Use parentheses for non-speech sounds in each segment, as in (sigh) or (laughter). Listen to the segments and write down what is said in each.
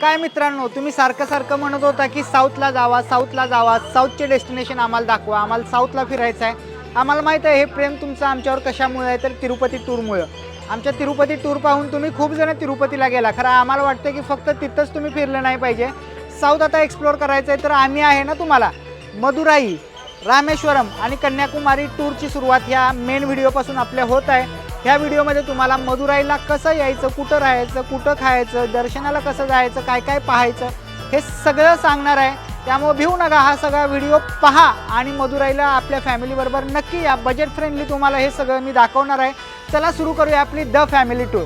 काय मित्रांनो तुम्ही सारखं सारखं म्हणत होता की साऊथला जावा साऊथला जावा साऊथचे डेस्टिनेशन आम्हाला दाखवा आम्हाला साऊथला फिरायचं आहे. आम्हाला माहीत आहे हे प्रेम तुमचं आमच्यावर कशामुळे आहे? तर तिरुपती टूरमुळं. आमच्या तिरुपती टूर पाहून तुम्ही खूप जण तिरुपतीला गेला. खरं आम्हाला वाटतं की फक्त तिथंच तुम्ही फिरलं नाही पाहिजे. साऊथ आता एक्सप्लोअर करायचं आहे तर आम्ही आहे ना तुम्हाला मदुराई रामेश्वरम आणि कन्याकुमारी टूरची सुरुवात ह्या मेन व्हिडिओपासून आपल्या होत आहे. ह्या व्हिडिओमध्ये तुम्हाला मदुराईला कसं यायचं कुठं राहायचं कुठं खायचं दर्शनाला कसं जायचं काय काय पाहायचं हे सगळं सांगणार आहे. त्यामुळे भिवू नका हा सगळा व्हिडिओ पहा आणि मदुराईला आपल्या फॅमिलीबरोबर नक्की या बजेट फ्रेंडली तुम्हाला हे सगळं मी दाखवणार आहे. चला सुरू करूया आपली द फॅमिली टूर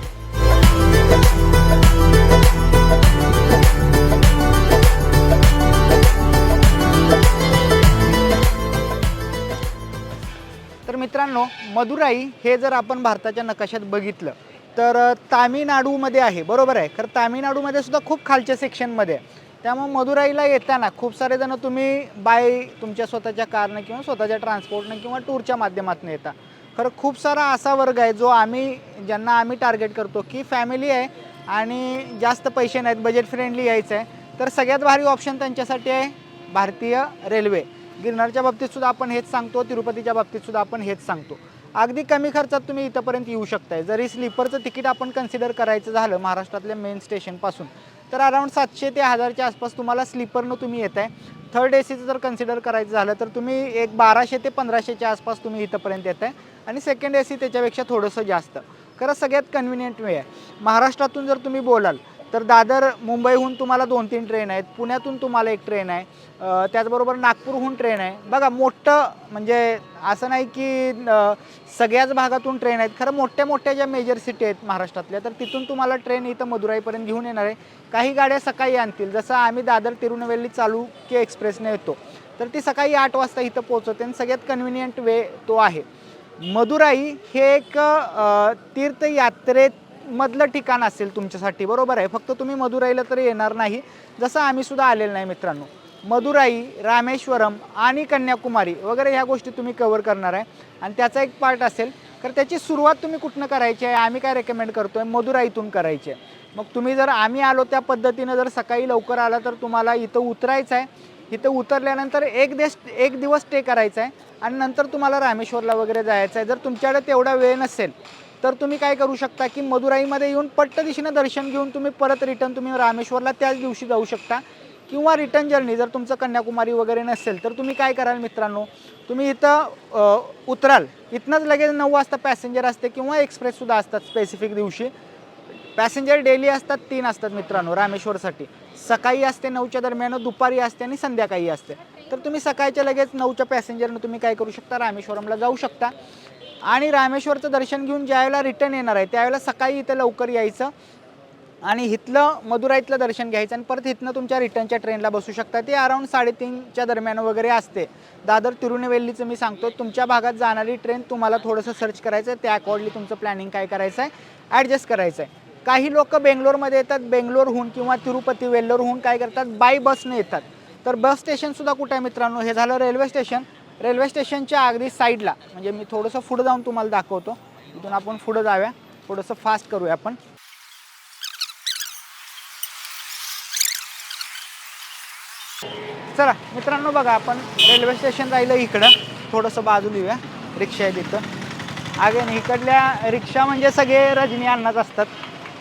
मित्रांनो मदुराई हे जर आपण भारताच्या नकाशात बघितलं तर तामिळनाडूमध्ये आहे. बरोबर आहे? खरं तामिळनाडूमध्ये सुद्धा खूप खालच्या सेक्शनमध्ये आहे. त्यामुळे मदुराईला येताना खूप सारे जण तुम्ही बाय तुमच्या स्वतःच्या कारनं किंवा स्वतःच्या ट्रान्सपोर्टनं किंवा टूरच्या माध्यमातून येता. खरं खूप सारा असा वर्ग आहे जो आम्ही ज्यांना आम्ही टार्गेट करतो की फॅमिली आहे आणि जास्त पैसे नाहीत बजेट फ्रेंडली यायचं आहे. तर सगळ्यात भारी ऑप्शन त्यांच्यासाठी आहे भारतीय रेल्वे गिरनारच्या बाबतीत सुद्धा आपण हेच सांगतो तिरुपतीच्या बाबतीत सुद्धा आपण हेच सांगतो. अगदी कमी खर्चात तुम्ही इथंपर्यंत येऊ शकताय. जरी स्लीपरचं तिकीट आपण कन्सिडर करायचं झालं महाराष्ट्रातल्या मेन स्टेशनपासून तर अराऊंड सातशे ते हजारच्या आसपास तुम्हाला स्लीपरनं तुम्ही येत आहे थर्ड ए सीचं जर कन्सिडर करायचं झालं तर तुम्ही एक बाराशे ते पंधराशेच्या आसपास तुम्ही इथंपर्यंत येत आहे आणि सेकंड ए सी त्याच्यापेक्षा थोडंसं जास्त. खरं सगळ्यात कन्व्हिनियंट वे आहे. महाराष्ट्रातून जर तुम्ही बोलाल तर दादर मुंबईहून तुम्हाला दोन तीन ट्रेन आहेत. पुण्यातून तुम्हाला एक ट्रेन आहे. त्याचबरोबर नागपूरहून ट्रेन आहे. बघा मोठं म्हणजे असं नाही की सगळ्याच भागातून ट्रेन आहेत. खरं मोठ्या मोठ्या ज्या मेजर सिटी आहेत महाराष्ट्रातल्या तर तिथून तुम्हाला ट्रेन इथं मदुराईपर्यंत घेऊन येणार आहे. काही गाड्या सकाळी आणतील. जसं आम्ही दादर तिरुनवेली चालू की एक्सप्रेसने येतो. तर ती सकाळी आठ वाजता इथं पोहोचवते आणि सगळ्यात कन्व्हिनियंट वे तो आहे. मदुराई हे एक तीर्थयात्रेत मधलं ठिकाण असेल तुमच्यासाठी बरोबर आहे. फक्त तुम्ही मदुराईला तर येणार नाही. जसं आम्ही सुद्धा आलेलं नाही मित्रांनो. मदुराई रामेश्वरम आणि कन्याकुमारी वगैरे ह्या गोष्टी तुम्ही कवर करणार आहे. आणि त्याचा एक पार्ट असेल तर त्याची सुरुवात तुम्ही कुठनं करायची आहे आम्ही काय रेकमेंड करतो आहे मदुराईतून करायची आहे. मग तुम्ही जर आम्ही आलो त्या पद्धतीनं जर सकाळी लवकर आला तर तुम्हाला इथं उतरायचं आहे. इथं उतरल्यानंतर एक देश एक दिवस स्टे करायचा आहे. आणि नंतर तुम्हाला रामेश्वरला वगैरे जायचं आहे. जर तुमच्याकडे तेवढा वेळ नसेल तर तुम्ही काय करू शकता की मदुराईमध्ये येऊन पट्ट दिशेनं दर्शन घेऊन तुम्ही परत रिटर्न तुम्ही रामेश्वरला त्याच दिवशी जाऊ शकता. किंवा रिटर्न जर्नी जर तुमचं कन्याकुमारी वगैरे नसेल तर तुम्ही काय कराल मित्रांनो? तुम्ही इथं उतराल. इथनंच लगेच नऊ वाजता पॅसेंजर असते किंवा एक्सप्रेससुद्धा असतात स्पेसिफिक दिवशी. पॅसेंजर डेली असतात तीन असतात मित्रांनो रामेश्वरसाठी. सकाळी असते नऊच्या दरम्यान दुपारी असते आणि संध्याकाळी असते. तर तुम्ही सकाळच्या लगेच नऊच्या पॅसेंजरनं तुम्ही काय करू शकता? रामेश्वरमला जाऊ शकता. आणि रामेश्वरचं दर्शन घेऊन ज्यावेळेला रिटर्न येणार आहे त्यावेळेला सकाळी इथं लवकर यायचं आणि इथलं मदुराईतलं दर्शन घ्यायचं आणि परत इथनं तुमच्या रिटर्नच्या ट्रेनला बसू शकता. ते अराऊंड साडेतीनच्या दरम्यान वगैरे असते. दादर तिरुनेवेल्लीचं मी सांगतो तुमच्या भागात जाणारी ट्रेन तुम्हाला थोडंसं सर्च करायचं आहे त्या अकॉर्डली तुमचं प्लॅनिंग काय करायचं आहे ॲडजस्ट करायचं आहे काही लोक बेंगलोरमध्ये येतात बेंगलोरहून किंवा तिरुपती वेल्लोरहून काय करतात बाय बसने येतात. तर बस स्टेशनसुद्धा कुठं आहे मित्रांनो? हे झालं रेल्वे स्टेशन रेल्वे स्टेशनच्या अगदी साईडला. म्हणजे मी थोडंसं पुढं जाऊन तुम्हाला दाखवतो. इथून आपण पुढं जाऊया. थोडंसं फास्ट करूया आपण. चला मित्रांनो बघा आपण रेल्वे स्टेशन राहिलं इकडं. थोडंसं बाजूला येऊया. रिक्षा आहे तिथं. अगेन इकडल्या रिक्षा म्हणजे सगळे रजनी अण्णाच असतात.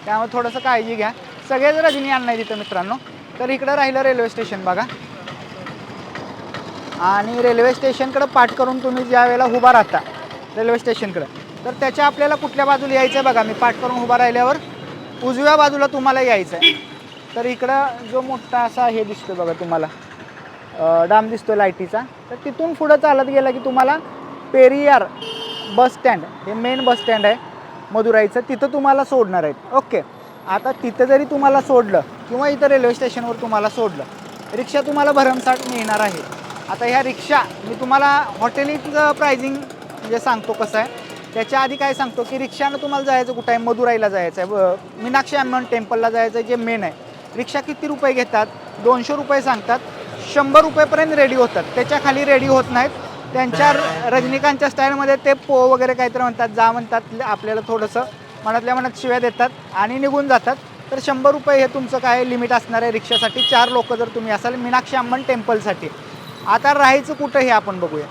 त्यामुळे थोडंसं काळजी घ्या. सगळेच रजनी अण्णा आहे तिथं मित्रांनो. तर इकडं राहिलं रेल्वे स्टेशन बघा. आणि रेल्वे स्टेशनकडं पाठ करून तुम्ही ज्या वेळेला उभा राहता रेल्वे स्टेशनकडं. तर त्याच्या आपल्याला कुठल्या बाजूला यायचं आहे बघा मी पाठ करून उभा राहिल्यावर उजव्या बाजूला तुम्हाला यायचं आहे तर इकडं जो मोठा असा हे दिसतो बघा तुम्हाला डाम दिसतो लाईटीचा. तर तिथून पुढं चालत गेलं की तुम्हाला पेरियार बस स्टँड हे मेन बस स्टँड आहे मदुराईचं. तिथं तुम्हाला सोडणार आहेत. ओके. आता तिथं जरी तुम्हाला सोडलं किंवा इथं रेल्वे स्टेशनवर तुम्हाला सोडलं रिक्षा तुम्हाला भरमसाठ मिळणार आहे. आता ह्या रिक्षा मी तुम्हाला हॉटेलीचं प्रायझिंग म्हणजे सांगतो कसं आहे. त्याच्या आधी काय सांगतो की रिक्षानं तुम्हाला जायचं कुठं आहे? मदुराईला जायचं आहे. व- मीनाक्षी अम्मन टेम्पलला जायचं आहे जे मेन आहे. रिक्षा किती रुपये घेतात? दोनशे रुपये सांगतात. शंभर रुपयेपर्यंत रेडी होतात. त्याच्याखाली रेडी होत नाहीत. त्यांच्या रजनीकांतच्या स्टाईलमध्ये ते पो वगैरे काहीतरी म्हणतात जा म्हणतात आपल्याला थोडंसं मनातल्या मनात शिव्या देतात आणि निघून जातात. तर शंभर रुपये हे तुमचं काय लिमिट असणार आहे रिक्षासाठी? चार लोक जर तुम्ही असाल मीनाक्षी अम्मन टेम्पलसाठी आता राहायचं कुठं हे आपण बघूया.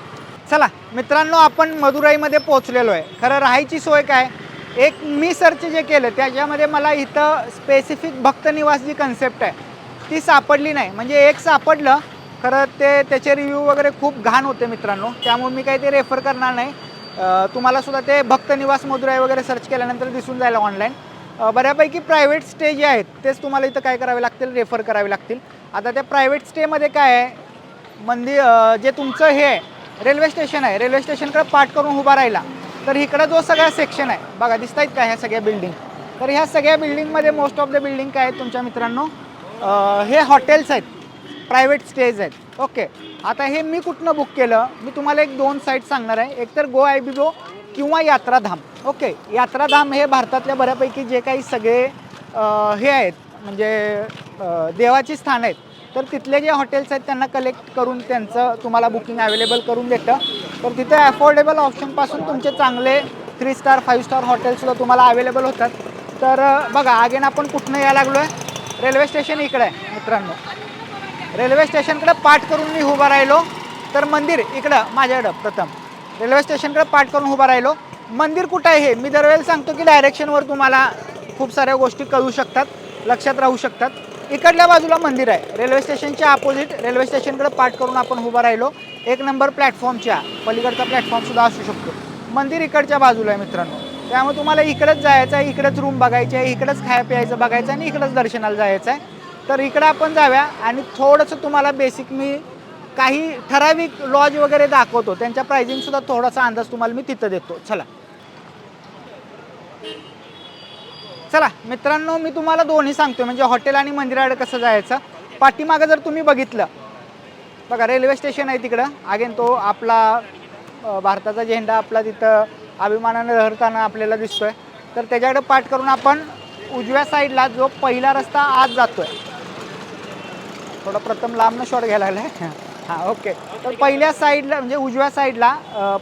चला मित्रांनो आपण मदुराईमध्ये पोहोचलेलो आहे. खरं राहायची सोय काय? एक मी सर्च जे केलं त्याच्यामध्ये मला इथं स्पेसिफिक भक्तनिवास जी कन्सेप्ट आहे ती सापडली नाही. म्हणजे एक सापडलं खरं ते त्याचे रिव्ह्यू वगैरे खूप घाण होते मित्रांनो. त्यामुळे मी काही ते रेफर करणार नाही. तुम्हाला सुद्धा ते भक्तनिवास मदुराई वगैरे सर्च केल्यानंतर दिसून जायला ऑनलाईन बऱ्यापैकी प्रायव्हेट स्टे जे आहेत तेच तुम्हाला इथं काय करावे लागतील? रेफर करावे लागतील. आता त्या प्रायव्हेट स्टेमध्ये काय आहे? मंदिर जे तुमचं हे आहे रेल्वे स्टेशन आहे रेल्वे स्टेशनकडे पाठ करून उभा राहिला तर इकडं जो सगळा सेक्शन आहे बघा दिसत आहेत का ह्या सगळ्या बिल्डिंग तर ह्या सगळ्या बिल्डिंगमध्ये मोस्ट ऑफ द बिल्डिंग काय आहेत तुमच्या मित्रांनो? हे हॉटेल्स आहेत प्रायव्हेट स्टेज आहेत. ओके आता हे मी कुठनं बुक केलं? मी तुम्हाला एक दोन साईट सांगणार आहे. एक तर गो आय बी गो किंवा यात्राधाम. ओके यात्राधाम हे भारतातल्या बऱ्यापैकी जे काही सगळे हे आहेत म्हणजे देवाची स्थान आहेत. तर तिथले जे हॉटेल्स आहेत त्यांना कलेक्ट करून त्यांचं तुम्हाला बुकिंग अवेलेबल करून देतं. तर तिथे ॲफोर्डेबल ऑप्शनपासून तुमचे चांगले थ्री स्टार फाईव्ह स्टार हॉटेल्ससुद्धा तुम्हाला अवेलेबल होतात. तर बघा अगेन आपण कुठनं यायला लागलो आहे रेल्वे स्टेशन इकडे आहे मित्रांनो. रेल्वे स्टेशनकडे पाठ करून मी उभा राहिलो. तर मंदिर इकडं माझ्याकडं प्रथम. रेल्वे स्टेशनकडे पाठ करून उभा राहिलो. मंदिर कुठं आहे हे? मी दरवेळेला सांगतो की डायरेक्शनवर तुम्हाला खूप साऱ्या गोष्टी कळू शकतात लक्षात राहू शकतात. इकडल्या बाजूला मंदिर आहे. रेल्वे स्टेशनच्या अपोजिट रेल्वे स्टेशनकडे पाठ करून आपण उभा राहिलो. एक नंबर प्लॅटफॉर्मच्या पलीकडचा प्लॅटफॉर्मसुद्धा असू शकतो. मंदिर इकडच्या बाजूला आहे मित्रांनो. त्यामुळे तुम्हाला इकडेच जायचं आहे इकडेच रूम बघायची आहे इकडेच खाय प्यायचं बघायचं आहे आणि इकडेच दर्शनाला जायचं आहे. तर इकडं आपण जाव्या आणि थोडंसं तुम्हाला बेसिक मी काही ठराविक लॉज वगैरे दाखवतो. त्यांच्या प्राइसिंगसुद्धा थोडासा अंदाज तुम्हाला मी तिथं देतो. चला. चला मित्रांनो मी तुम्हाला दोन्ही सांगतो म्हणजे हॉटेल आणि मंदिराकडे कसं जायचं पाठीमागं जर तुम्ही बघितलं बघा रेल्वे स्टेशन आहे तिकडं. अगेन तो आपला भारताचा झेंडा आपला तिथं अभिमानानं लहरताना आपल्याला दिसतोय. तर त्याच्याकडे पाठ करून आपण उजव्या साईडला जो पहिला रस्ता आज जातोय. थोडा प्रथम लांबनं शॉट घ्यायला लागलाय. हां ओके तर पहिल्या साईडला म्हणजे उजव्या साईडला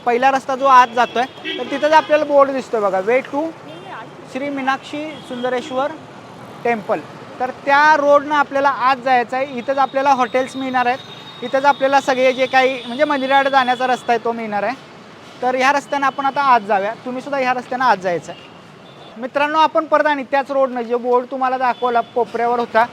पहिला रस्ता जो आज जातोय तर तिथंच आपल्याला बोर्ड दिसतोय बघा. Way to Shri Meenakshi Sundareswarar temple. तर त्या रोडनं आपल्याला आज जायचं आहे. इथंच आपल्याला हॉटेल्स मिळणार आहेत. इथंच आपल्याला सगळे जे काही म्हणजे मंदिराकडे जाण्याचा रस्ता आहे तो मिळणार आहे. तर ह्या रस्त्यानं आपण आता आज जाऊया. तुम्ही सुद्धा ह्या रस्त्यानं आज जायचं आहे. मित्रांनो आपण परत आणि त्याच रोडनं जे बोर्ड तुम्हाला दाखवला कोपऱ्यावर होता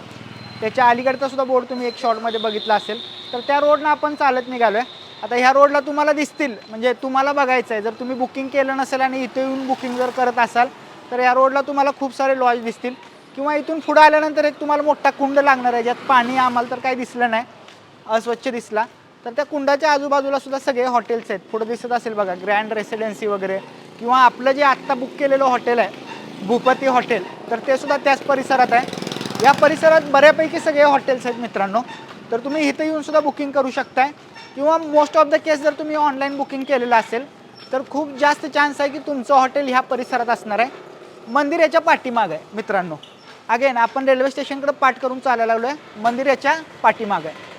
त्याच्या अलीकडचा सुद्धा बोर्ड तुम्ही एक शॉर्टमध्ये बघितला असेल. तर त्या रोडनं आपण चालत निघालो आहे आता ह्या रोडला तुम्हाला दिसतील. म्हणजे तुम्हाला बघायचं आहे. जर तुम्ही बुकिंग केलं नसेल आणि इथे येऊन बुकिंग जर करत असाल तर या रोडला तुम्हाला खूप सारे लॉज दिसतील. किंवा इथून पुढं आल्यानंतर एक तुम्हाला मोठा कुंड लागणार आहे ज्यात पाणी आम्हाला तर काही दिसलं नाही. अस्वच्छ दिसला. तर त्या कुंडाच्या आजूबाजूला सुद्धा सगळे हॉटेल्स आहेत. पुढं दिसत असेल बघा ग्रँड रेसिडेन्सी वगैरे. किंवा आपलं जे आत्ता बुक केलेलं हॉटेल आहे भूपती हॉटेल तर ते सुद्धा त्याच परिसरात आहे. या परिसरात बऱ्यापैकी सगळे हॉटेल्स आहेत मित्रांनो. तर तुम्ही इथं येऊन सुद्धा बुकिंग करू शकताय. किंवा मोस्ट ऑफ द केस जर तुम्ही ऑनलाईन बुकिंग केलेलं असेल तर खूप जास्त चान्स आहे की तुमचं हॉटेल ह्या परिसरात असणार आहे. मंदिर याच्या पाठीमाग आहे मित्रांनो. अगेन आपण रेल्वे स्टेशनकडे पाठ करून चालायला लागलो आहे मंदिर याच्या पाठीमाग आहे.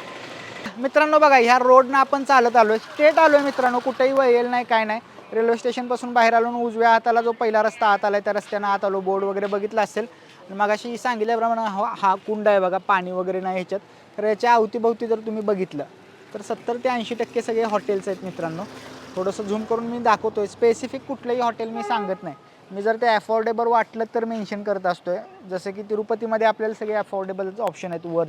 मित्रांनो बघा ह्या रोडनं आपण चालत आलो आहे स्ट्रेट आलो आहे मित्रांनो कुठेही वळेल नाही काय नाही. रेल्वे स्टेशनपासून बाहेर आलो उजव्या हाताला जो पहिला रस्ता आत आला आहे त्या रस्त्यानं आत आलो. बोर्ड वगैरे बघितला असेल. मग अशी सांगितल्याप्रमाणे हा हा कुंड आहे बघा पाणी वगैरे नाही ह्याच्यात. तर याच्या अवतीभवती जर तुम्ही बघितलं तर सत्तर ते ऐंशी टक्के सगळे हॉटेल्स आहेत मित्रांनो. थोडंसं झूम करून मी दाखवतो आहे स्पेसिफिक कुठलंही हॉटेल मी सांगत नाही. मी जर ते अफोर्डेबल वाटलं तर मेन्शन करत असतो आहे जसं की तिरुपतीमध्ये आपल्याला सगळे अफोर्डेबलच ऑप्शन आहेत वर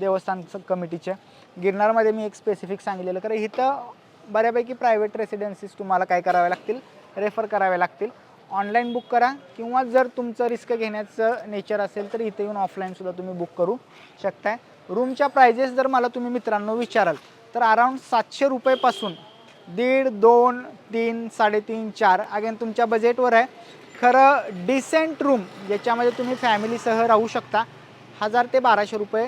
देवस्थान कमिटीचे कमिटीच्या गिरनारमध्ये मी एक स्पेसिफिक सांगितलेलं कारण इथं बऱ्यापैकी प्रायव्हेट रेसिडेन्सीज तुम्हाला काय कराव्या लागतील? रेफर कराव्या लागतील. ऑनलाईन बुक करा किंवा जर तुमचं रिस्क घेण्याचं नेचर असेल तर इथे येऊन ऑफलाईनसुद्धा तुम्ही बुक करू शकताय. रूमच्या प्रायजेस जर मला तुम्ही मित्रांनो विचाराल तर अराऊंड सातशे रुपयेपासून दीड दोन तीन साडेतीन चार. अगेन तुमच्या बजेटवर आहे. खरं डिसेंट रूम ज्याच्यामध्ये तुम्ही फॅमिलीसह राहू शकता हजार ते बाराशे रुपये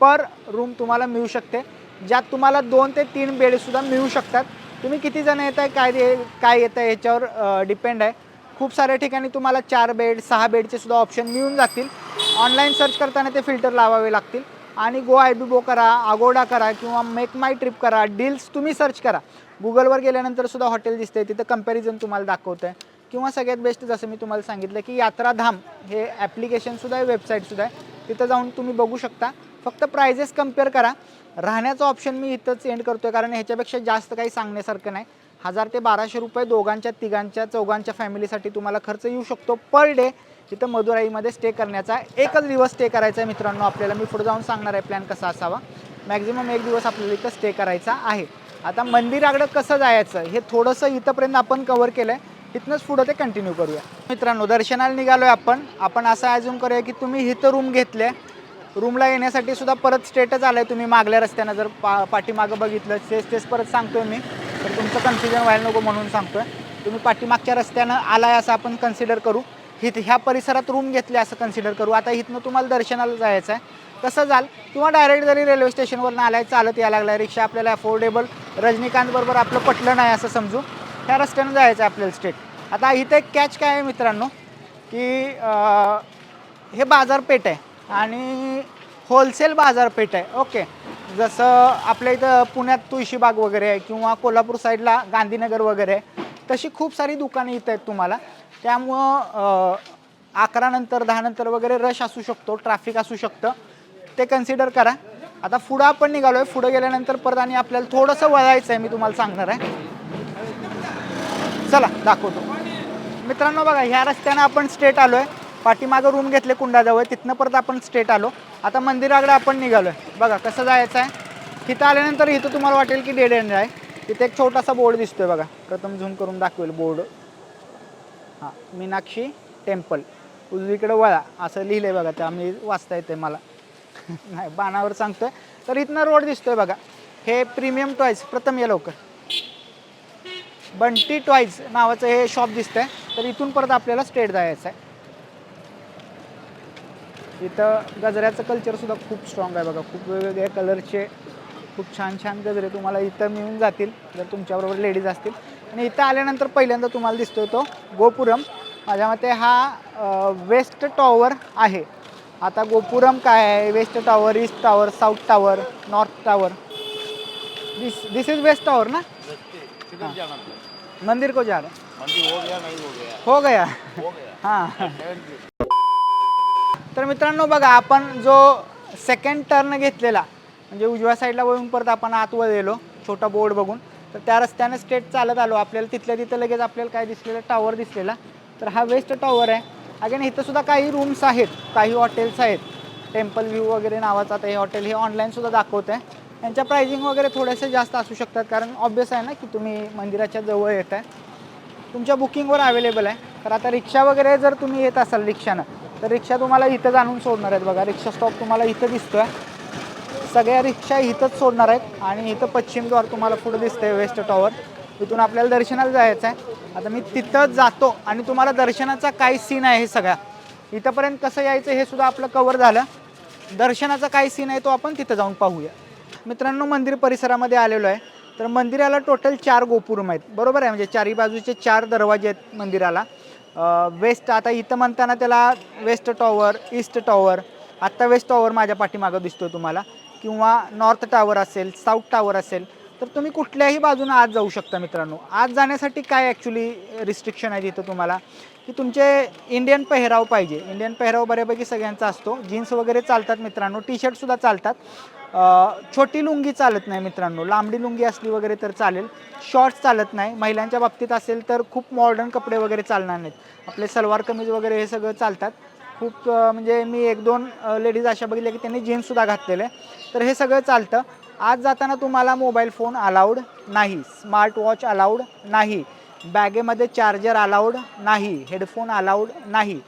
पर रूम तुम्हाला मिळू शकते. ज्यात तुम्हाला दोन ते तीन बेडसुद्धा मिळू शकतात. तुम्ही किती जण येत आहे काय दे काय येत आहे याच्यावर डिपेंड आहे. खूप साऱ्या ठिकाणी तुम्हाला चार बेड सहा बेडचे सुद्धा ऑप्शन मिळून जातील. ऑनलाईन सर्च करताना ते फिल्टर लावावे लागतील. आणि गो आय बी बो करा अगोडा करा किंवा मेक माय ट्रिप करा डील्स तुम्ही सर्च करा. गुगलवर गेल्यानंतर सुद्धा हॉटेल दिसते तिथं कंपॅरिझन तुम्हाला दाखवतं आहे किंवा सगळ्यात बेस्ट जसं मी तुम्हाला सांगितलं की यात्राधाम हे ॲप्लिकेशनसुद्धा आहे वेबसाईटसुद्धा आहे. तिथं जाऊन तुम्ही बघू शकता. फक्त प्रायझेस कंपेअर करा. राहण्याचं ऑप्शन मी इथंच एंड करतो आहे कारण ह्याच्यापेक्षा जास्त काही सांगण्यासारखं नाही. हजार ते बाराशे रुपये दोघांच्या तिघांच्या चौघांच्या फॅमिलीसाठी तुम्हाला खर्च येऊ शकतो पर डे तिथं मदुराईमध्ये स्टे करण्याचा एकच दिवस स्टे करायचा आहे मित्रांनो. आपल्याला मी पुढे जाऊन सांगणार आहे प्लॅन कसा असावा. मॅक्झिमम एक दिवस आपल्याला इथं स्टे करायचा आहे. आता मंदिराकडं कसं जायचं? हे थोडंसं इथंपर्यंत आपण कवर केलं आहे तिथनंच पुढं ते कंटिन्यू करूया. मित्रांनो दर्शनाला निघालो आहे आपण. आपण असं अजून करूया की तुम्ही इथं रूम घेतले. रूमला येण्यासाठी सुद्धा परत स्टेटच आलं आहे तुम्ही मागल्या रस्त्यानं. जर पा पाठीमागं बघितलं तेच तेच परत सांगतो आहे मी. तर तुमचं कन्फ्युजन व्हायला नको म्हणून सांगतो आहे तुम्ही पाठीमागच्या रस्त्यानं आलाय असं आपण कन्सिडर करू. हित ह्या परिसरात रूम घेतले असं कन्सिडर करू. आता इथनं तुम्हाला दर्शनाला जायचं आहे कसं जाल? किंवा डायरेक्ट जरी रेल्वे स्टेशनवरून आलाय चालत यायला लागलाय रिक्षा आपल्याला अफोर्डेबल रजनीकांतबरोबर आपलं पटलं नाही असं समजू त्या रस्त्यानं जायचं आहे आपल्याला स्टेट आता इथे एक कॅच काय आहे मित्रांनो? की हे बाजारपेठ आहे आणि होलसेल बाजारपेठ आहे. ओके जसं आपल्या इथं पुण्यात तुळशीबाग वगैरे आहे किंवा कोल्हापूर साईडला गांधीनगर वगैरे आहे तशी खूप सारी दुकानं इथं आहेत तुम्हाला. त्यामुळं अकरानंतर दहानंतर वगैरे रश असू शकतो ट्रॅफिक असू शकतं. ते कन्सिडर करा. आता पुढं आपण निघालो आहे पुढं गेल्यानंतर परत आणि आपल्याला थोडंसं वळायचं आहे मी तुम्हाला सांगणार आहे. चला दाखवतो. मित्रांनो बघा ह्या रस्त्यानं आपण स्ट्रेट आलो आहे पाठीमागं रूम घेतले कुंडाजवळ. तिथनं परत आपण स्ट्रेट आलो. आता मंदिराकडे आपण निघालो आहे बघा कसं जायचं आहे? तिथं आल्यानंतर इथं तुम्हाला वाटेल की डेड एंड आहे. तिथे एक छोटासा बोर्ड दिसतोय बघा. प्रथम झूम करून दाखवेल बोर्ड. हां मीनाक्षी टेम्पल. उजवीकडे वळा. असं लिहिलं आहे बघा ते आम्ही वाचता येते मला. (laughs) नाही बाणावर सांगतोय. तर इथनं रोड दिसतोय बघा. हे प्रीमियम टॉईज प्रथम या लवकर. बंटी टॉईज नावाचं हे शॉप दिसतंय. तर इथून परत आपल्याला स्टेट जायचं आहे इथं गजऱ्याचं कल्चर सुद्धा खूप स्ट्रॉंग आहे बघा. खूप वेगवेगळ्या कलरचे खूप छान छान गजरे तुम्हाला इथं मिळून जातील जर तुमच्याबरोबर लेडीज असतील. आणि इथं आल्यानंतर पहिल्यांदा तुम्हाला दिसतोय तो गोपुरम. माझ्या मते हा वेस्ट टॉवर आहे. आता गोपुरम काय आहे? West tower east tower south tower north tower this this is west tower ना? किधर जाना था मंदिर को जा रहे हैं मंदिर हो गया नहीं हो गया. हो गया हो. गया हां तर मित्रांनो बघा आपण जो सेकंड टर्न घेतलेला म्हणजे उजव्या साईडला वळून परत आपण आत गेलो छोटा बोर्ड बघून तर त्या रस्त्याने स्ट्रेट चालत आलो. आपल्याला तिथल्या तिथं लगेच आपल्याला काय दिसलेलं? टॉवर दिसलेला. तर हा वेस्ट टॉवर आहे. अगेन इथंसुद्धा काही रूम्स आहेत काही हॉटेल्स आहेत. टेम्पल व्ह्यू वगैरे नावाचं आता हे हॉटेल हे ऑनलाईनसुद्धा दाखवत आहे त्यांच्या प्राइसिंग वगैरे थोडेसे जास्त असू शकतात कारण ऑब्विस आहे ना की तुम्ही मंदिराच्या जवळ येत आहे तुमच्या बुकिंगवर अवेलेबल आहे. तर आता रिक्षा वगैरे जर तुम्ही येत असाल रिक्षानं तर रिक्षा तुम्हाला इथंच आणून सोडणार आहेत बघा. रिक्षा स्टॉप तुम्हाला इथं दिसतो आहे सगळ्या रिक्षा इथंच सोडणार आहेत आणि इथं पश्चिमद्वार तुम्हाला पुढं दिसतं आहे वेस्ट टॉवर इथून आपल्याला दर्शनाला जायचं आहे. आता मी तिथं जातो आणि तुम्हाला दर्शनाचा काय सीन आहे हे सगळ्या. इथंपर्यंत कसं यायचं हे सुद्धा आपलं कवर झालं. दर्शनाचा काय सीन आहे तो आपण तिथं जाऊन पाहूया. मित्रांनो मंदिर परिसरामध्ये आलेलो आहे. तर मंदिराला टोटल चार गोपुरम आहेत. बरोबर आहे? म्हणजे चारी बाजूचे चार दरवाजे आहेत मंदिराला. वेस्ट आता इथं म्हणताना त्याला वेस्ट टॉवर ईस्ट टॉवर आत्ता वेस्ट टॉवर माझ्या पाठीमागं दिसतो तुम्हाला. किंवा नॉर्थ टॉवर असेल साऊथ टॉवर असेल तर तुम्ही कुठल्याही बाजूनं आत जाऊ शकता मित्रांनो. आत जाण्यासाठी काय ॲक्च्युली रिस्ट्रिक्शन आहे तिथं तुम्हाला? की तुमचे इंडियन पेहराव पाहिजे. इंडियन पेहराव बऱ्यापैकी सगळ्यांचा असतो. जीन्स वगैरे चालतात मित्रांनो. टी शर्टसुद्धा चालतात. छोटी लुंगी चालत नाही मित्रांनो. लांबडी लुंगी असली वगैरे तर चालेल. शॉर्ट्स चालत नाही. महिलांच्या बाबतीत असेल तर खूप मॉडर्न कपडे वगैरे चालणार नाहीत. आपले सलवार कमीज वगैरे हे सगळं चालतात. खूप म्हणजे मी एक दोन लेडीज अशा बघितल्या की त्यांनी जीन्ससुद्धा घातलेले. तर हे सगळं चालतं. आज जाताना तुम्हाला मोबाईल फोन अलाउड नाही स्मार्ट वॉच अलाउड नाही बॅगेमध्ये चार्जर अलाउड नाही हेडफोन अलाउड नाही.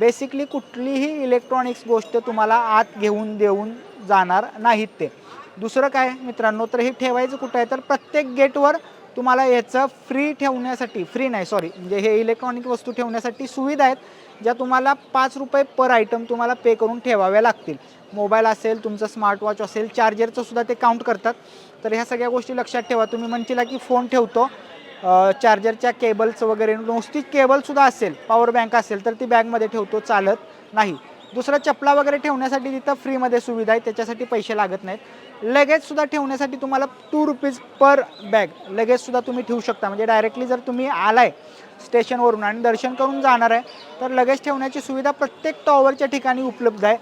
बेसिकली कुठलीही इलेक्ट्रॉनिक्स गोष्ट तुम्हाला आत घेऊन देऊन जाणार नाहीत ते. दुसरं काय मित्रांनो तर हे ठेवायचं कुठं आहे? तर प्रत्येक गेटवर तुम्हाला याचं फ्री ठेवण्यासाठी फ्री नाही सॉरी म्हणजे हे इलेक्ट्रॉनिक वस्तू ठेवण्यासाठी सुविधा आहेत ज्या तुम्हाला पाच रुपये पर आयटम तुम्हाला पे करून ठेवाव्या लागतील. मोबाईल असेल तुमचं स्मार्ट वॉच असेल चार्जरचं सुद्धा ते काउंट करतात. तर ह्या सगळ्या गोष्टी लक्षात ठेवा. तुम्ही म्हणशीला की फोन ठेवतो. चार्जरच्या केबल्स वगैरे नुसती केबलसुद्धा असेल पॉवर बँक असेल तर ती बॅगमध्ये ठेवतो चालत नाही. दुसरं चपला वगैरे ठेवण्यासाठी तिथं फ्रीमध्ये सुविधा आहे त्याच्यासाठी पैसे लागत नाहीत. लगेजसुद्धा ठेवण्यासाठी तुम्हाला टू रुपीज पर बॅग लगेजसुद्धा तुम्ही ठेवू शकता. म्हणजे डायरेक्टली जर तुम्ही आलाय स्टेशनवरून आणि दर्शन करून जाणार आहे तर लगेज ठेवण्याची सुविधा प्रत्येक टॉवरच्या ठिकाणी उपलब्ध आहे.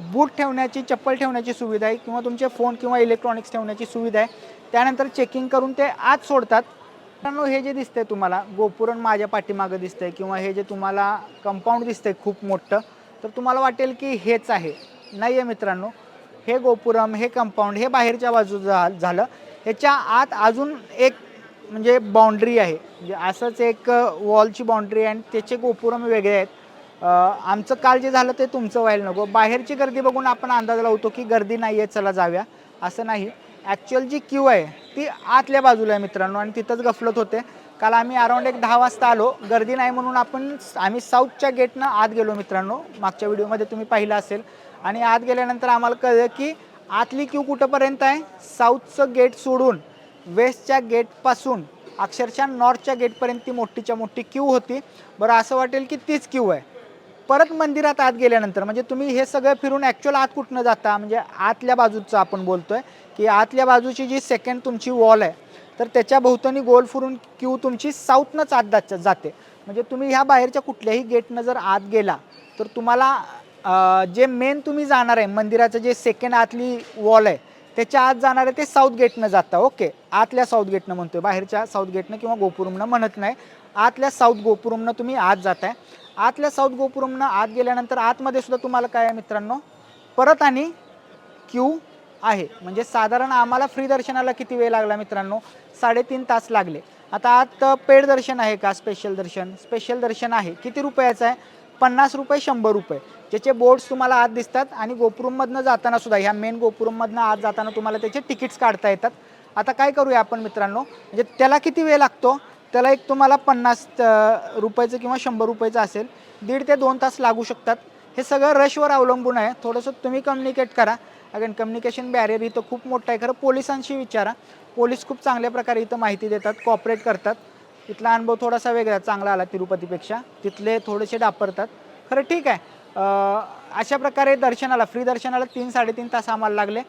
बूट ठेवण्याची चप्पल ठेवण्याची सुविधा आहे किंवा तुमचे फोन किंवा इलेक्ट्रॉनिक्स ठेवण्याची सुविधा आहे. त्यानंतर चेकिंग करून ते आत सोडतात. मित्रांनो हे जे दिसतंय तुम्हाला गोपुरण माझ्या पाठीमागं दिसतंय किंवा हे जे तुम्हाला कंपाऊंड दिसतंय खूप मोठं तर तुम्हाला वाटेल की हेच आहे. नाही आहे मित्रांनो हे गोपुरम हे कंपाऊंड हे बाहेरच्या बाजूचं झा- झालं. ह्याच्या आत अजून एक म्हणजे बाउंड्री आहे. म्हणजे असंच एक वॉलची बाउंड्री आहे आणि त्याचे गोपुरम वेगळे आहेत. आमचं काल जे झालं ते तुमचं व्हायला नको. बाहेरची गर्दी बघून आपण अंदाज लावतो की गर्दी नाही आहे चला जाव्या असं नाही. ॲक्च्युअल जी क्यू आहे ती आतल्या बाजूला आहे मित्रांनो आणि तिथंच गफलत होते. काल आम्ही अराऊंड एक दहा वाजता आलो. गर्दी नाही म्हणून आपण आम्ही साऊथच्या गेटनं आत गेलो मित्रांनो. मागच्या व्हिडिओमध्ये तुम्ही पाहिलं असेल. आणि आत गेल्यानंतर आम्हाला कळलं की आतली क्यू कुठंपर्यंत आहे? साऊथचं गेट सोडून वेस्टच्या गेटपासून अक्षरशः नॉर्थच्या गेटपर्यंत ती मोठीच्या मोठी क्यू होती. बरं असं वाटेल की तीच क्यू आहे. परत मंदिरात आत गेल्यानंतर म्हणजे तुम्ही हे सगळं फिरून ॲक्च्युअल आत कुठनं जाता? म्हणजे आतल्या बाजूचं आपण बोलतोय की आतल्या बाजूची जी सेकंड तुमची वॉल आहे तर त्याच्या भोवतणी गोल फिरून क्यू तुमची साऊथनंच आत जाते. म्हणजे तुम्ही ह्या बाहेरच्या कुठल्याही गेटनं जर आत गेला तर तुम्हाला जे मेन तुम्ही जाणार आहे मंदिराचं जे सेकंड आतली वॉल आहे त्याच्या आत जाणार आहे ते साऊथ गेटनं जाता ओके आतल्या साऊथ गेटनं म्हणतोय बाहेरच्या साऊथ गेटनं किंवा गोपुरमनं म्हणत नाही आतल्या साऊथ गोपुरमनं तुम्ही आत जाताय. आतल्या साऊथ गोपुरमनं आत गेल्यानंतर आतमध्ये सुद्धा तुम्हाला काय आहे मित्रांनो? परत आणि क्यू आहे. म्हणजे साधारण आम्हाला फ्री दर्शनाला किती वेळ लागला मित्रांनो? साडेतीन तास लागले. आता आत पेड दर्शन आहे का? स्पेशल दर्शन? स्पेशल दर्शन आहे. किती रुपयाचं आहे? पन्नास रुपये शंभर रुपये. ज्याचे बोर्ड्स तुम्हाला आत दिसतात आणि गोपुरममधनं जाताना सुद्धा ह्या मेन गोपुरममधनं आत जाताना तुम्हाला त्याचे तिकीट्स काढता येतात. आता काय करूया आपण मित्रांनो? म्हणजे त्याला किती वेळ लागतो? त्याला एक तुम्हाला पन्नास रुपयाचं किंवा शंभर रुपयाचं असेल दीड ते दोन तास लागू शकतात. हे सगळं रशवर अवलंबून आहे. थोडंसं तुम्ही कम्युनिकेट करा. अगेन कम्युनिकेशन बॅरियर इथं खूप मोठं आहे. खरं पोलिसांशी विचारा. पोलीस खूप चांगल्या प्रकारे इथं माहिती देतात कॉपरेट करतात. इथला अनुभव थोडासा वेगळा चांगला आला तिरुपतीपेक्षा. तिथले थोडेसे डापरतात. खरं ठीक आहे. अशा प्रकारे दर्शनाला फ्री दर्शनाला तीन साडेतीन तास आम्हाला लागले.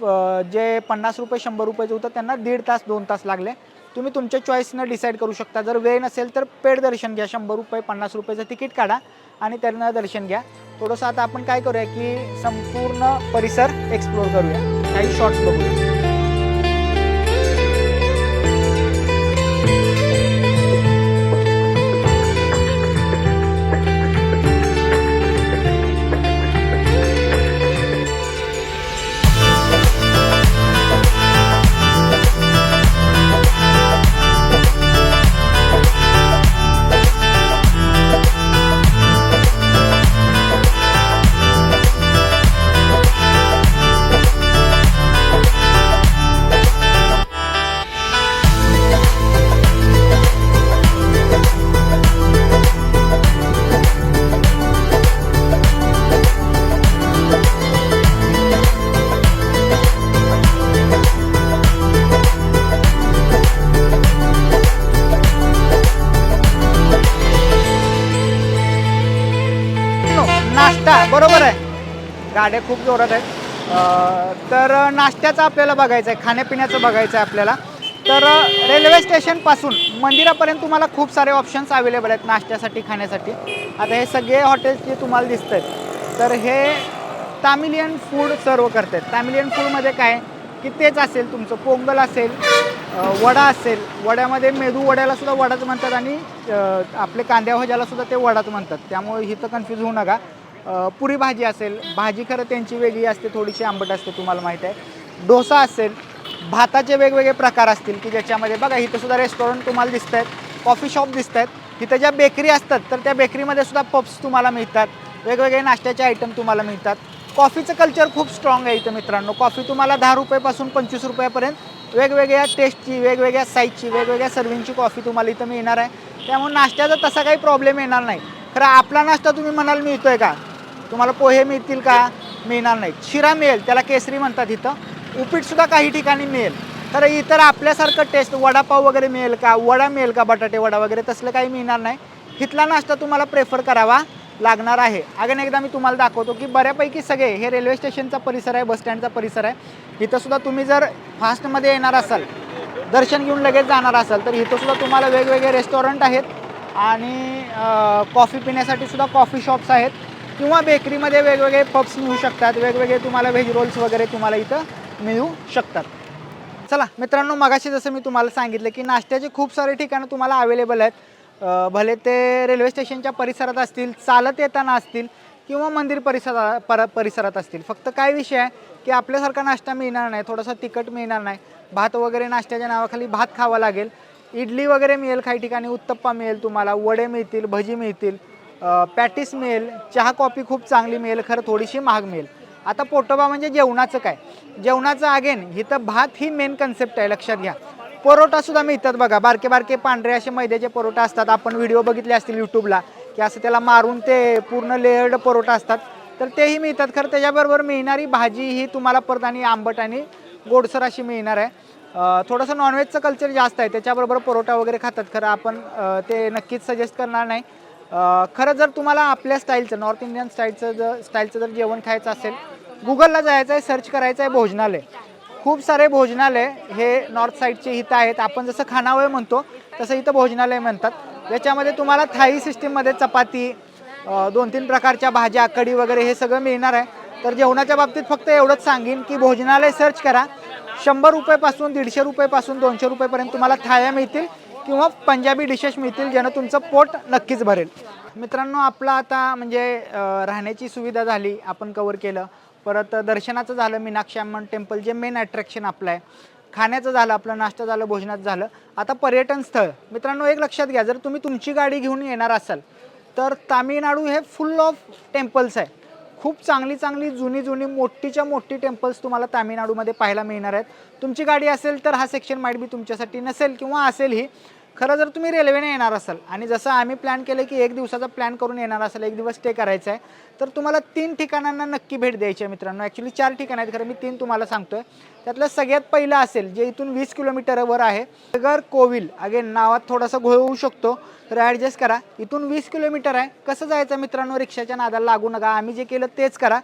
फ- जे पन्नास रुपये शंभर रुपयेचं होतं त्यांना दीड तास दोन तास लागले. तुम्ही तुमच्या चॉईसनं डिसाईड करू शकता. जर वेळ नसेल तर पेड दर्शन घ्या. शंभर रुपये पन्नास रुपयाचं तिकीट काढा आणि त्यांना दर्शन घ्या. थोडंसं आता आपण काय करूया की संपूर्ण परिसर एक्सप्लोर करूया. काही शॉर्ट्स बघूया. खूप जोरात आहेत तर नाश्त्याचं आपल्याला बघायचं आहे खाण्यापिण्याचं बघायचं आहे आपल्याला. तर रेल्वे स्टेशनपासून मंदिरापर्यंत तुम्हाला खूप सारे ऑप्शन्स अवेलेबल आहेत नाश्त्यासाठी खाण्यासाठी. आता हे सगळे हॉटेल्स जे तुम्हाला दिसत आहेत तर हे तामिलियन फूड सर्व करतात तामिलियन फूडमध्ये काय की तेच असेल तुमचं पोंगल असेल वडा असेल. वड्यामध्ये मेदू वड्याला सुद्धा वडाच म्हणतात आणि आपले कांद्या भाज्याला सुद्धा ते वडाच म्हणतात. त्यामुळे इथं कन्फ्यूज होऊ नका. पुरी भाजी असेल भाजी खरं त्यांची वेगळी असते थोडीशी आंबट असते तुम्हाला माहीत आहे. डोसा असेल भाताचे वेगवेगळे प्रकार असतील की ज्याच्यामध्ये बघा इथं सुद्धा रेस्टॉरंट तुम्हाला दिसत आहेत कॉफी शॉप दिसत आहेत इथं ज्या बेकरी असतात तर त्या बेकरीमध्ये सुद्धा पप्स तुम्हाला मिळतात. वेगवेगळे नाश्त्याचे आयटम तुम्हाला मिळतात. कॉफीचं कल्चर खूप स्ट्रॉंग आहे इथं मित्रांनो. कॉफी तुम्हाला दहा रुपयापासून पंचवीस रुपयापर्यंत वेगवेगळ्या टेस्टची वेगवेगळ्या साईजची वेगवेगळ्या सर्विंगची कॉफी तुम्हाला इथं मिळणार आहे. त्यामुळे नाश्त्याचा तसा काही प्रॉब्लेम येणार नाही. खरं आपला नाश्ता तुम्ही म्हणाल मिळतोय का? तुम्हाला पोहे मिळतील का? मिळणार नाही. शिरा मिळेल त्याला केसरी म्हणतात इथं. उपीटसुद्धा काही ठिकाणी मिळेल. तर इतर आपल्यासारखं टेस्ट वडापाव वगैरे मिळेल का? वडा मिळेल का? बटाटे वडा वगैरे? तसलं काही मिळणार नाही. इथला नाश्ता तुम्हाला प्रेफर करावा लागणार आहे. अगेन एकदा मी तुम्हाला दाखवतो की बऱ्यापैकी सगळे हे रेल्वे स्टेशनचा परिसर आहे बस स्टँडचा परिसर आहे. इथंसुद्धा तुम्ही जर फास्टमध्ये येणार असाल दर्शन घेऊन लगेच जाणार असाल तर इथंसुद्धा तुम्हाला वेगवेगळे रेस्टॉरंट आहेत. आणि कॉफी पिण्यासाठी सुद्धा कॉफी शॉप्स आहेत. किंवा बेकरीमध्ये वेगवेगळे पप्स मिळू शकतात वेगवेगळे तुम्हाला व्हेज रोल्स वगैरे तुम्हाला इथं मिळू शकतात. चला मित्रांनो मगाशी जसं मी तुम्हाला सांगितलं की नाश्त्याचे खूप सारे ठिकाणं तुम्हाला अवेलेबल आहेत. भले ते रेल्वे स्टेशनच्या परिसरात असतील चालत येताना असतील किंवा मंदिर परिसरा पर परिसरात असतील. फक्त काय विषय आहे की आपल्यासारखा नाश्ता मिळणार नाही थोडासा तिखट मिळणार नाही. भात वगैरे नाश्त्याच्या नावाखाली भात खावा लागेल. इडली वगैरे मिळेल काही ठिकाणी उत्तप्पा मिळेल तुम्हाला वडे मिळतील भजी मिळतील. पॅटीस मिळेल चहा कॉफी खूप चांगली मिळेल खरं थोडीशी महाग मिळेल. आता पोटोबा म्हणजे जेवणाचं काय? जेवणाचं अगेन इथं भात ही मेन कन्सेप्ट आहे लक्षात घ्या. परोटा सुद्धा मिळतात बघा बारके बारके पांढरे असे मैद्याचे परोटा असतात. आपण व्हिडिओ बघितले असतील यूट्यूबला की असं त्याला मारून ते पूर्ण लेअर्ड परोटा असतात. तर तेही मिळतात. खरं त्याच्याबरोबर मिळणारी भाजी ही तुम्हाला परत आणि आंबट आणि गोडसर अशी मिळणार आहे. थोडंसं नॉनव्हेजचं कल्चर जास्त आहे. त्याच्याबरोबर परोटा वगैरे खातात. खरं आपण ते नक्कीच सजेस्ट करणार नाही. खरं जर तुम्हाला आपल्या स्टाईलचं नॉर्थ इंडियन स्टाईलचं जर स्टाईलचं जर जेवण खायचं असेल गुगलला जायचं आहे सर्च करायचं आहे भोजनालय. खूप सारे भोजनालय हे नॉर्थ साईडचे इथं आहेत. आपण जसं खानावळ म्हणतो तसं इथं भोजनालय म्हणतात. याच्यामध्ये तुम्हाला थाई सिस्टीममध्ये चपाती दोन तीन प्रकारच्या भाज्या कढी वगैरे हे सगळं मिळणार आहे. तर जेवणाच्या बाबतीत फक्त एवढंच सांगेन की भोजनालय सर्च करा. शंभर रुपयेपासून दीडशे रुपयेपासून दोनशे रुपयेपर्यंत तुम्हाला थाळ्या मिळतील. किंवा पंजाबी डिशेस मिळतील ज्यानं तुमचं पोट नक्कीच भरेल. मित्रांनो आपला आता म्हणजे राहण्याची सुविधा झाली आपण कवर केलं. परत दर्शनाचं झालं मीनाक्षी अम्मन टेम्पल जे मेन अट्रॅक्शन आपलं आहे. खाण्याचं झालं आपलं नाश्ता झालं भोजनाचं झालं. आता पर्यटन स्थळ. मित्रांनो एक लक्षात घ्या जर तुम्ही तुमची गाडी घेऊन येणार असाल तर तामिळनाडू हे फुल ऑफ टेम्पल्स आहे. खूप चांगली चांगली जुनी जुनी मोठीच्या मोठी टेम्पल्स तुम्हाला तामिळनाडूमध्ये पाहायला मिळणार आहेत. तुमची गाडी असेल तर हा सेक्शन माईट बी तुमच्यासाठी नसेल किंवा असेलही खरं जर तुम्ही रेल्वेने येणार असाल आणि जसं आम्ही प्लॅन केलं की एक दिवसाचा प्लॅन करून येणार असाल एक दिवस स्टे करायचा आहे तर तुम्हाला तीन ठिकाणांना नक्की भेट द्यायची आहे मित्रांनो. ॲक्च्युली चार ठिकाणं आहेत खरं मी तीन तुम्हाला सांगतोय. त्यातलं सगळ्यात पहिलं असेल जे इथून वीस किलोमीटरवर आहे नगर कोविल. अगेन नावात थोडासा घोळ होऊ शकतो तर ॲडजस्ट करा. इथून वीस किलोमीटर आहे कसं जायचं मित्रांनो? रिक्षाच्या नादाला लागू नका. आम्ही जे केलं तेच करा.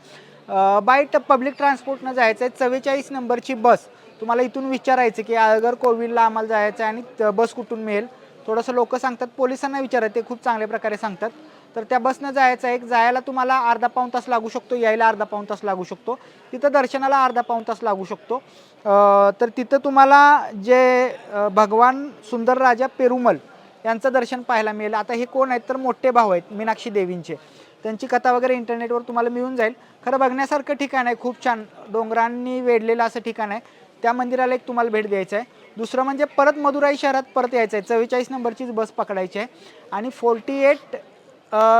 बाय पब्लिक ट्रान्सपोर्टनं जायचं आहे चव्वेचाळीस नंबरची बस. तुम्हाला इथून विचारायचं की अगर कोविडला आम्हाला जायचं आहे आणि बस कुठून मिळेल? थोडंसं लोक सांगतात पोलिसांना विचारा ते खूप चांगल्या प्रकारे सांगतात. तर त्या बसनं जायचं आहे एक जायला तुम्हाला अर्धा पाऊण तास लागू शकतो यायला अर्धा पाऊण तास लागू शकतो. तिथं दर्शनाला अर्धा पाऊण तास लागू शकतो. तर तिथं तुम्हाला जे भगवान सुंदर राजा पेरुमल यांचं दर्शन पाहायला मिळेल. आता हे कोण आहेत? तर मोठे भाऊ आहेत मीनाक्षी देवींचे. त्यांची कथा वगैरे इंटरनेटवर तुम्हाला मिळून जाईल. खरं बघण्यासारखं ठिकाण आहे खूप छान. डोंगरांनी वेढलेलं असं ठिकाण आहे. त्या मंदिराला एक तुम्हाला भेट द्यायचं आहे. दुसरं म्हणजे परत मदुराई शहरात परत यायचं आहे. चव्वेचाळीस नंबरचीच बस पकडायची आहे. आणि फोर्टी एट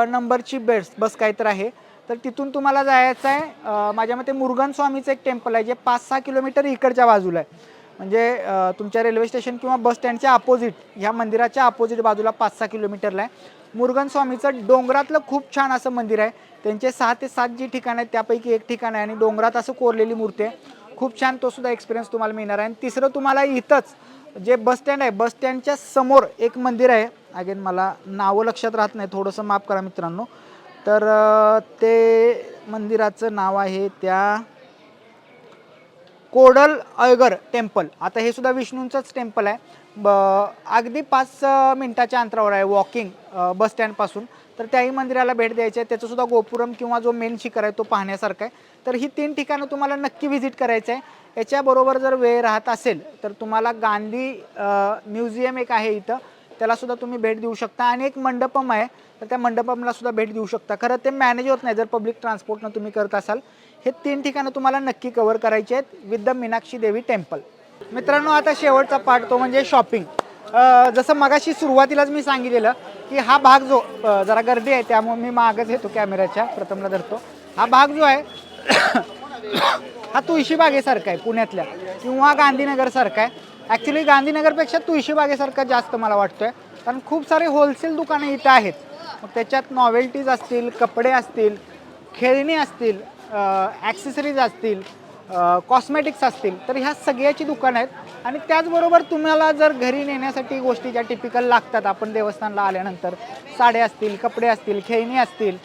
नंबरची बेस बस काय तर आहे. तर तिथून तुम्हाला जायचं आहे. माझ्या मते मुरुगन स्वामीचं एक टेम्पल आहे जे पाच सहा किलोमीटर इकडच्या बाजूला आहे. म्हणजे तुमच्या रेल्वे स्टेशन किंवा बस स्टँडच्या अपोजिट ह्या मंदिराच्या अपोजिट बाजूला पाच सहा किलोमीटरला आहे. मुरुगन स्वामीचं डोंगरातलं खूप छान असं मंदिर आहे. त्यांचे सहा ते सात जी ठिकाण आहेत त्यापैकी एक ठिकाण आहे आणि डोंगरात असं कोरलेली मूर्ती आहे. खूप छान तो सुद्धा एक्सपिरियन्स तुम्हाला मिळणार आहे. आणि तिसरं तुम्हाला इथंच जे बस स्टँड आहे बस स्टँडच्या समोर एक मंदिर आहे. अगेन मला नावं लक्षात राहत नाही थोडंसं माफ करा मित्रांनो. तर ते मंदिराचं नाव आहे त्या कोडल अयगर टेम्पल. आता हे सुद्धा विष्णूंचंच टेम्पल आहे. ब अगदी पाच मिनटाच्या अंतरावर आहे वॉकिंग बस स्टँडपासून तर त्याही मंदिराला भेट द्यायची आहे. त्याचंसुद्धा गोपुरम किंवा जो मेन शिखर आहे तो पाहण्यासारखा आहे. तर ही तीन ठिकाणं तुम्हाला नक्की व्हिजिट करायचं आहे. याच्याबरोबर जर वेळ राहत असेल तर तुम्हाला गांधी म्युझियम एक आहे इथं. त्यालासुद्धा तुम्ही भेट देऊ शकता. आणि एक मंडपम आहे तर त्या मंडपमला सुद्धा भेट देऊ शकता. खरं ते मॅनेज होत नाही जर पब्लिक ट्रान्सपोर्टनं तुम्ही करत असाल. हे तीन ठिकाणं तुम्हाला नक्की कव्हर करायचे आहेत. विथ द मीनाक्षी देवी टेम्पल मित्रांनो आता शेवटचा पार्ट तो म्हणजे शॉपिंग जसं मगाशी सुरुवातीलाच मी सांगितलेलं की हा भाग जो जरा गर्दी आहे त्यामुळे मी मागच येतो कॅमेऱ्याच्या प्रथमला धरतो. हा भाग जो आहे (coughs) हा तुळशीबागेसारखा आहे पुण्यातल्या किंवा गांधीनगरसारखा आहे. ॲक्च्युली गांधीनगरपेक्षा तुळशीबागेसारखा जास्त मला वाटतोय कारण खूप सारे होलसेल दुकानं इथं आहेत. मग त्याच्यात नॉवेल्टीज असतील कपडे असतील खेळणी असतील ॲक्सेसरीज असतील कॉस्मेटिक्स असतील तर ह्या सगळ्याची दुकानं आहेत. आणि त्याचबरोबर तुम्हाला जर घरी नेण्यासाठी गोष्टी ज्या टिपिकल लागतात आपण देवस्थानला आल्यानंतर साड्या असतील कपडे असतील खेळणी असतील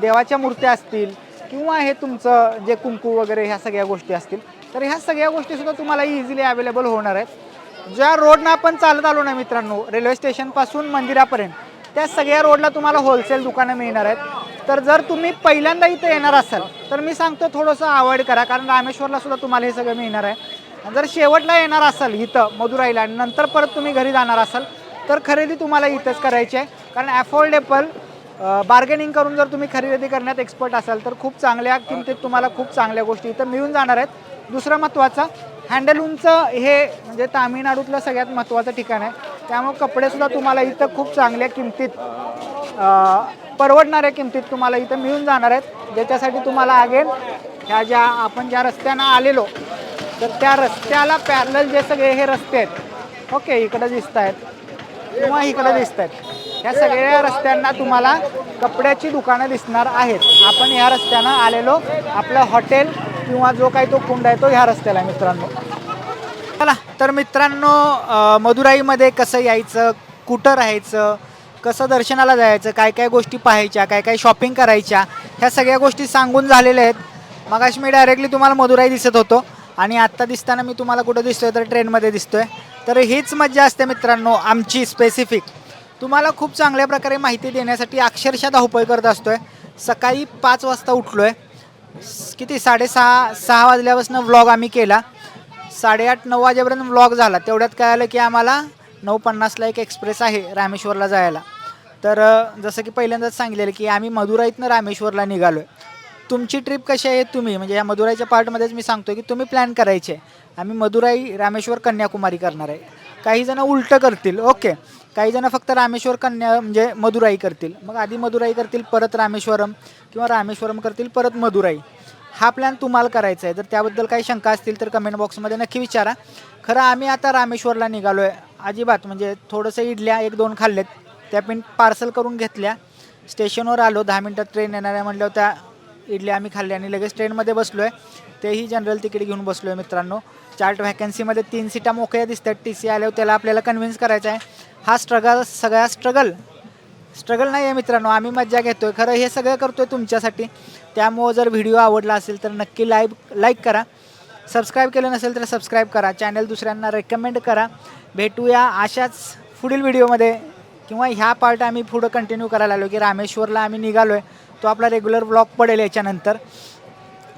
देवाच्या मूर्त्या असतील किंवा हे तुमचं जे कुंकू वगैरे ह्या सगळ्या गोष्टी असतील तर ह्या सगळ्या गोष्टीसुद्धा तुम्हाला इझिली अवेलेबल होणार आहेत. ज्या रोडनं आपण चालत आलो ना मित्रांनो रेल्वे स्टेशनपासून मंदिरापर्यंत त्या सगळ्या रोडला तुम्हाला होलसेल दुकानं मिळणार आहेत. तर जर तुम्ही पहिल्यांदा इथं येणार असाल तर मी सांगतो थोडंसं अवॉइड करा कारण रामेश्वरला सुद्धा तुम्हाला हे सगळं मिळणार आहे. जर शेवटला येणार असाल इथं मदुराईला आणि नंतर परत तुम्ही घरी जाणार असाल तर खरेदी तुम्हाला इथंच करायची आहे. कारण ॲफोर्डेबल बार्गेनिंग करून जर तुम्ही खरेदी करण्यात एक्सपर्ट असाल तर खूप चांगल्या किमतीत तुम्हाला खूप चांगल्या गोष्टी इथं मिळून जाणार आहेत. दुसरं महत्त्वाचं हँडलूमचं हे म्हणजे तामिळनाडूतलं सगळ्यात महत्त्वाचं ठिकाण आहे. त्यामुळे कपडेसुद्धा तुम्हाला इथं खूप चांगल्या किमतीत परवडणाऱ्या किमतीत तुम्हाला इथं मिळून जाणार आहेत. ज्याच्यासाठी तुम्हाला अगेन ह्या ज्या आपण ज्या रस्त्यानं आलेलो तर त्या रस्त्याला पॅरल जे सगळे हे रस्ते आहेत ओके इकडं दिसत आहेत किंवा इकडं दिसत आहेत ह्या सगळ्या रस्त्यांना तुम्हाला कपड्याची दुकानं दिसणार आहेत. आपण ह्या रस्त्यानं आलेलो आपलं हॉटेल किंवा जो काही तो कुंड आहे तो ह्या रस्त्याला मित्रांनो. चला तर मित्रांनो मदुराईमध्ये कसं यायचं कुठं राहायचं कसं दर्शनाला जायचं काय काय गोष्टी पाहायच्या काय काय शॉपिंग करायच्या ह्या सगळ्या गोष्टी सांगून झालेल्या आहेत. मगाशी मी डायरेक्टली तुम्हाला मदुराई दिसत होतो आणि आत्ता दिसताना मी तुम्हाला कुठं दिसतोय तर ट्रेनमध्ये दिसतोय. तर हीच मज्जा असते मित्रांनो आमची स्पेसिफिक तुम्हाला खूप चांगल्या प्रकारे माहिती देण्यासाठी अक्षरशः धावपळ करत असतोय. सकाळी पाच वाजता उठलोय. आहे किती? साडेसहा सहा वाजल्यापासून व्लॉग आम्ही केला. साडेआठ नऊ वाजेपर्यंत व्लॉग झाला. तेवढ्यात काय आलं की आम्हाला नऊ पन्नासला एक एक्सप्रेस आहे रामेश्वरला जायला. तर जसं की पहिल्यांदाच सांगितलेलं की आम्ही मदुराईतनं रामेश्वरला निघालो आहे तुमची ट्रिप कशी आहे तुम्ही? म्हणजे या मदुराईच्या पार्टमध्येच मी सांगतो की तुम्ही प्लॅन करायचे. आम्ही मदुराई रामेश्वर कन्याकुमारी करणार आहे. काही जण उलटं करतील ओके. काही जण फक्त रामेश्वर कन्या म्हणजे मदुराई करतील. मग आधी मदुराई करतील परत रामेश्वरम किंवा रामेश्वरम करतील परत मदुराई. हा प्लॅन तुम्हाला करायचा आहे. जर त्याबद्दल काही शंका असतील तर कमेंट बॉक्समध्ये नक्की विचारा. खरं आम्ही आता रामेश्वरला निघालो आहे अजिबात म्हणजे थोडंसं इडल्या एक दोन खाल्लेत. त्या पिन पार्सल करून घेतल्या. स्टेशनवर आलो दहा मिनटात ट्रेन येणार आहे म्हटल्यावर त्या इडल्या आम्ही खाल्ल्या आणि लगेच ट्रेनमध्ये बसलो आहे तेही जनरल तिकीट घेऊन बसलो आहे मित्रांनो चार्ट व्हॅकन्सीमध्ये तीन सीटा मोकळ्या दिसतात. टी सी आल्यावर त्याला आपल्याला कन्व्हिन्स करायचा आहे. हा स्ट्रगल सगळा स्ट्रगल स्ट्रगल नाही आहे मित्रांनो आम्ही मज्जा घेतो आहे खरं हे सगळं करतो आहे तुमच्यासाठी. त्यामुळं जर व्हिडिओ आवडला असेल तर नक्की लाईक लाईक करा. सबस्क्राईब केलं नसेल तर सबस्क्राईब करा. चॅनल दुसऱ्यांना रेकमेंड करा. भेटूया अशाच पुढील व्हिडिओमध्ये किंवा ह्या पार्ट आम्ही पुढं कंटिन्यू करायला आलो की रामेश्वरला आम्ही निघालो आहे तो आपला रेग्युलर ब्लॉग पडेल याच्यानंतर.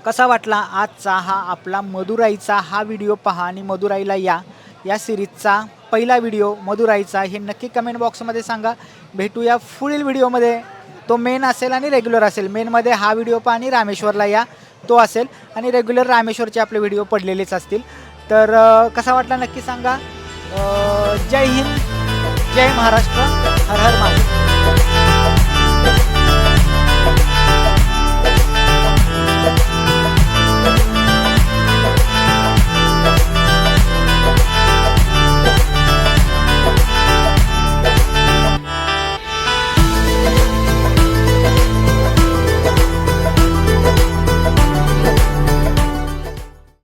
कसा वाटला आजचा हा आपला मदुराईचा हा व्हिडिओ पहा आणि मदुराईला या. या सिरीजचा पहिला व्हिडिओ मदुराईचा हे नक्की कमेंट बॉक्समध्ये सांगा. भेटूया पुढील व्हिडिओमध्ये. तो मेन असेल आणि रेग्युलर असेल. मेनमध्ये हा व्हिडिओ पहा आणि रामेश्वरला या. तो असेल आणि रेग्युलर रामेश्वरचे आपले व्हिडिओ पडलेलेच असतील. तर कसा वाटला नक्की सांगा. जय हिंद जय महाराष्ट्र हर हर महादेव.